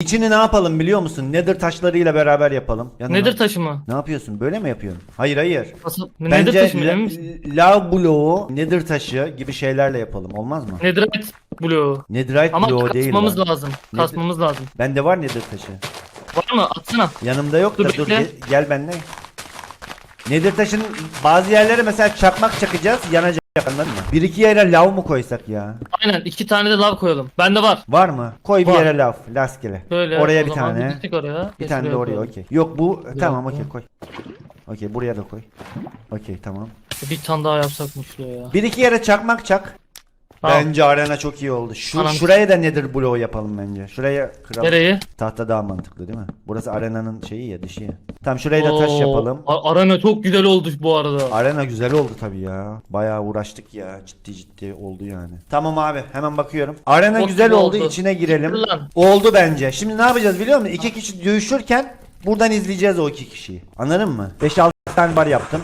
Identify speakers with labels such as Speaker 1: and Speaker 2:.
Speaker 1: İçini ne yapalım biliyor musun? Nether taşlarıyla beraber yapalım. Yanına-
Speaker 2: Nedir taşı mı?
Speaker 1: Ne yapıyorsun? Böyle mi yapıyorsun? Hayır hayır.
Speaker 2: Nasıl?
Speaker 1: Bence
Speaker 2: Nedir taşı mı
Speaker 1: la-
Speaker 2: emin misin?
Speaker 1: lav bloğu, nether taşı gibi şeylerle yapalım. Olmaz mı?
Speaker 2: Netherite bloğu.
Speaker 1: Netherite
Speaker 2: Ama
Speaker 1: bloğu değil
Speaker 2: kasmamız
Speaker 1: lan.
Speaker 2: lazım. Kasmamız lazım.
Speaker 1: Bende var nether taşı.
Speaker 2: Var mı? Atsana.
Speaker 1: Yanımda yok da
Speaker 2: Dur,
Speaker 1: dur
Speaker 2: bekle.
Speaker 1: gel, gel benimle. Nether taşının bazı yerlere mesela çakmak çakacağız yanacak anladın mı? Bir iki yere lav mı koysak ya?
Speaker 2: Aynen iki tane de lav koyalım. Bende var.
Speaker 1: Var mı? Koy bir
Speaker 2: Var.
Speaker 1: yere lav rastgele.
Speaker 2: Böyle.
Speaker 1: Oraya
Speaker 2: o
Speaker 1: bir
Speaker 2: zaman
Speaker 1: tane.
Speaker 2: gittik oraya.
Speaker 1: Bir tane de
Speaker 2: şuraya
Speaker 1: oraya
Speaker 2: koyalım.
Speaker 1: okey. Yok bu tamam okey koy. Okey buraya da koy. Okey tamam.
Speaker 2: Bir tane daha yapsak mı şuraya ya?
Speaker 1: Bir iki yere çakmak çak.
Speaker 2: Tamam.
Speaker 1: Bence arena çok iyi oldu. Şu
Speaker 2: Tamam.
Speaker 1: şuraya da nedir bloğu yapalım bence. Şuraya kıralım.
Speaker 2: Nereyi?
Speaker 1: Tahta daha mantıklı değil mi? Burası arenanın şeyi ya dışı ya. Tamam şuraya da taş
Speaker 2: Oo,
Speaker 1: yapalım.
Speaker 2: A- Arena çok güzel oldu bu arada.
Speaker 1: Arena güzel oldu tabii ya. Bayağı uğraştık ya. Ciddi ciddi oldu yani. Tamam abi hemen bakıyorum. Arena
Speaker 2: Çok
Speaker 1: güzel
Speaker 2: güzel
Speaker 1: oldu.
Speaker 2: oldu.
Speaker 1: içine girelim.
Speaker 2: Lan.
Speaker 1: Oldu bence. Şimdi ne yapacağız biliyor musun? İki kişi dövüşürken buradan izleyeceğiz o iki kişiyi. Anladın mı? 5-6 tane bar yaptım.